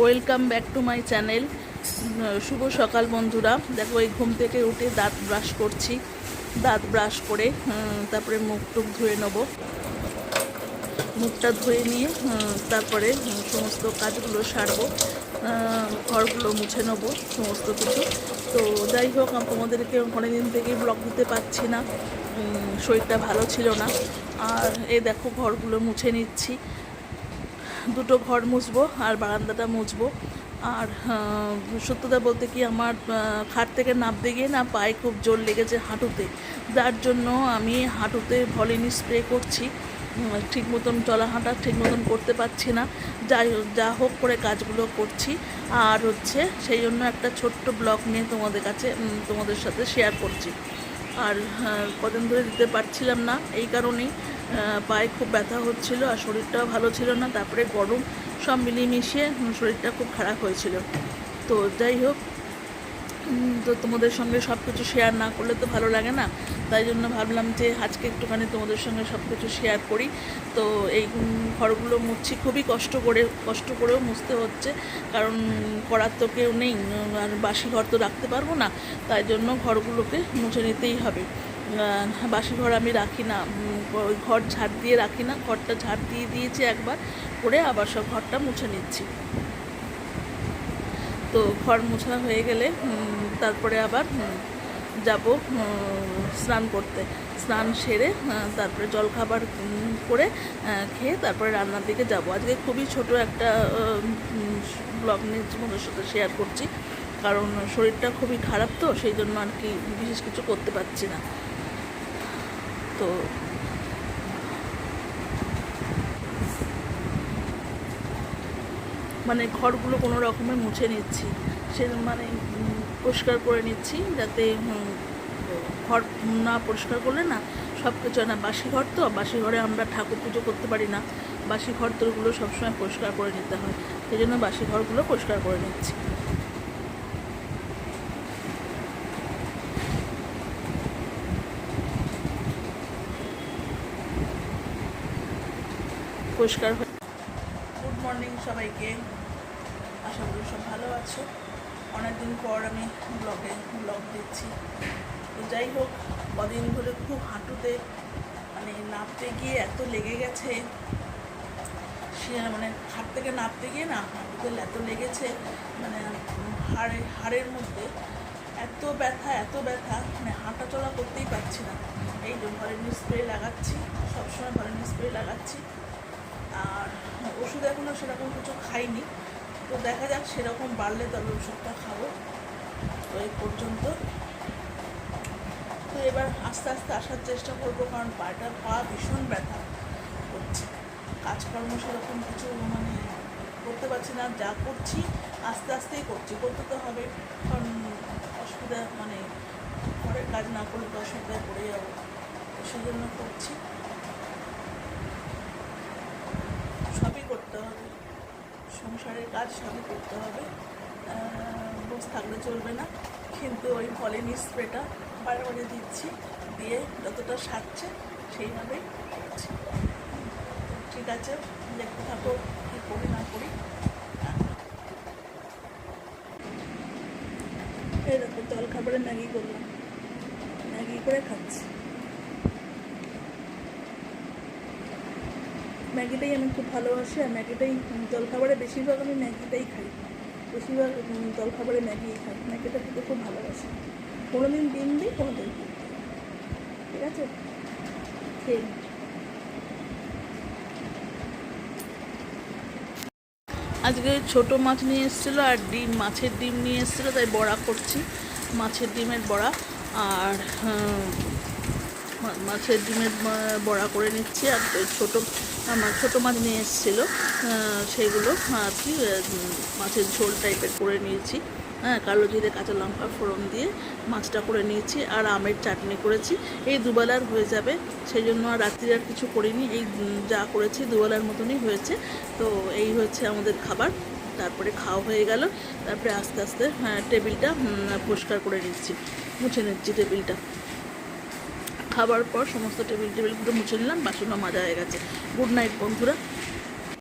Welcome back to my channel. শুভ সকাল বন্ধুরা। দেখো, এই ঘুম থেকে উঠে দাঁত ব্রাশ করছি। দাঁত ব্রাশ করে তারপরে মুখ টুক ধুয়ে নেব। মুখটা ধুয়ে নিয়ে তারপরে সমস্ত কাজগুলো সারবো। ঘরগুলো মুছে নেব, সমস্ত কিছু। তো যাই হোক তোমাদেরকে অনেকদিন থেকেই ব্লগ দিতে পারছি না। শরীরটা ভালো ছিল না। আর এ দেখো, ঘরগুলো মুছে নিচ্ছি। দুটো ঘর মুছবো আর বারান্দাটা মুছবো। আর সত্যতা বলতে কি আমার খাট থেকে নামতে গিয়ে না পায়ে খুব জোর লেগেছে হাঁটুতে। যার জন্য আমি হাঁটুতে ভলিনি স্প্রে করছি। ঠিক মতন চলা হাঁটা ঠিক মতন করতে পারছি না। যাই যা হোক করে কাজগুলো করছি। আর হচ্ছে সেই জন্য একটা ছোট্ট ব্লগ নিয়ে তোমাদের কাছে তোমাদের সাথে শেয়ার করছি। আর কদিন ধরে দিতে পারছিলাম না, এই কারণেই পায়ে খুব ব্যথা হচ্ছিল আর শরীরটাও ভালো ছিল না। তারপরে গরম সব মিলিয়ে মিশিয়ে শরীরটা খুব খারাপ হয়েছিল। তো যাই হোক তো তোমাদের সঙ্গে সব কিছু শেয়ার না করলে তো ভালো লাগে না। তাই জন্য ভাবলাম যে আজকে একটুখানি তোমাদের সঙ্গে সব কিছু শেয়ার করি। তো এই ঘরগুলো মুছছি। খুবই কষ্ট করে, কষ্ট করেও মুছতে হচ্ছে। কারণ করার তো কেউ নেই। আর বাসি ঘর তো রাখতে পারব না। তাই জন্য ঘরগুলোকে মুছে নিতেই হবে। বাসি ঘর আমি রাখি না। ঘর ঝাড় দিয়ে রাখি না। ঘরটা ঝাড় দিয়ে দিয়েছি একবার, করে আবার সব ঘরটা মুছে নিচ্ছি। তো ঘর মোছা হয়ে গেলে তারপরে আবার যাব স্নান করতে। স্নান সেরে তারপরে জলখাবার করে খেয়ে তারপরে রান্নার দিকে যাব। আজকে খুবই ছোট একটা ব্লগ নিয়ে তোমাদের সাথে শেয়ার করছি। কারণ শরীরটা খুবই খারাপ তো, সেই জন্য আর কি বিশেষ কিছু করতে পারছি না। তো মানে ঘরগুলো কোনো রকমে মুছে নিচ্ছি। সে মানে পরিষ্কার করে নিচ্ছি যাতে ঘর না পরিষ্কার করলে না সব কিছু না। বাসি ঘর তো বাসি ঘরে আমরা ঠাকুর পুজো করতে পারি না। বাসি ঘর তোরগুলো সবসময় পরিষ্কার করে নিতে হয়। সেই জন্য বাসি ঘরগুলো পরিষ্কার করে নিচ্ছি। পরিষ্কার হয়ে। গুড মর্নিং সবাইকে। আশা করি সব ভালো আছো। অনেকদিন পর আমি ব্লগে ব্লগ দিচ্ছি। তো যাই হোক, কদিন ধরে খুব হাঁটুতে মানে নাপতে গিয়ে এত লেগে গেছে। সে মানে হাট থেকে নাপতে গিয়ে না, হাঁটুতে এত লেগেছে মানে হাড়ে, হাড়ের মধ্যে এত ব্যথা এত ব্যথা মানে হাঁটা চলা করতেই পারছি না। এই যে ভলিনি স্প্রে লাগাচ্ছি, সবসময় ভলিনি স্প্রে লাগাচ্ছি। আর ওষুধ এখনও সেরকম কিছু খাইনি। তো দেখা যাক সেরকম বাড়লে তবে ওষুধটা খাব। তো এই পর্যন্ত। তো এবার আস্তে আস্তে আসার চেষ্টা করব, কারণ পাটা পা ভীষণ ব্যথা করছে। কাজকর্ম সেরকম কিছু মানে করতে পারছি না, যা করছি আস্তে আস্তেই করছি। করতে তো হবে, কারণ অসুবিধা মানে ঘরের কাজ না করলে তো অসুবিধায় পড়ে যাব। সেই জন্য করছি সবই করতে হবে সংসারের কাজ সবই করতে হবে। বসে থাকলে চলবে না। কিন্তু ওই ভলিনি স্প্রেটা বারে বারে দিচ্ছি, দিয়ে যতটা সারছে সেইভাবেই করছি। ঠিক আছে, দেখতে থাকো কী করি না করি। দেখো জল খাবারে ম্যাগি করলাম। ম্যাগি করে খাচ্ছি। ম্যাগিটাই আমি খুব ভালোবাসি আর ম্যাগিটাই জলখাবারে বেশিরভাগ আমি ম্যাগিটাই খাই। বেশিরভাগ জলখাবারে ম্যাগি খাই। ম্যাগিটা খেতে খুব ভালোবাসি। কোনো দিন ডিম দিই কোনো দিন। ঠিক আছে? খেয়ে। আজকে ছোট মাছ নিয়ে এসেছিল আর ডিম, মাছের ডিম নিয়ে এসেছিল, তাই বড়া করছি। মাছের ডিমের বড়া আর মাছের ডিমের বড়া করে নিচ্ছি। আর ছোটো আমার ছোটো মাছ নিয়ে এসেছিল সেগুলো আর কি মাছের ঝোল টাইপের করে নিয়েছি। হ্যাঁ কালো জিরে কাঁচা লঙ্কা ফোড়ন দিয়ে মাছটা করে নিয়েছি আর আমের চাটনি করেছি। এই দুবেলার হয়ে যাবে সেই জন্য আর রাত্রি আর কিছু করিনি। এই যা করেছি দুবেলার মতনই হয়েছে। তো এই হচ্ছে আমাদের খাবার। তারপরে খাওয়া হয়ে গেল। তারপরে আস্তে আস্তে হ্যাঁ, টেবিলটা পরিষ্কার করে নিচ্ছি। মুছে নিচ্ছি টেবিলটা। খাবার পর সমস্ত টেবিল টেবিলগুলো মুছে নিলাম বাসনও মাজা হয়ে গেছে। গুড নাইট বন্ধুরা।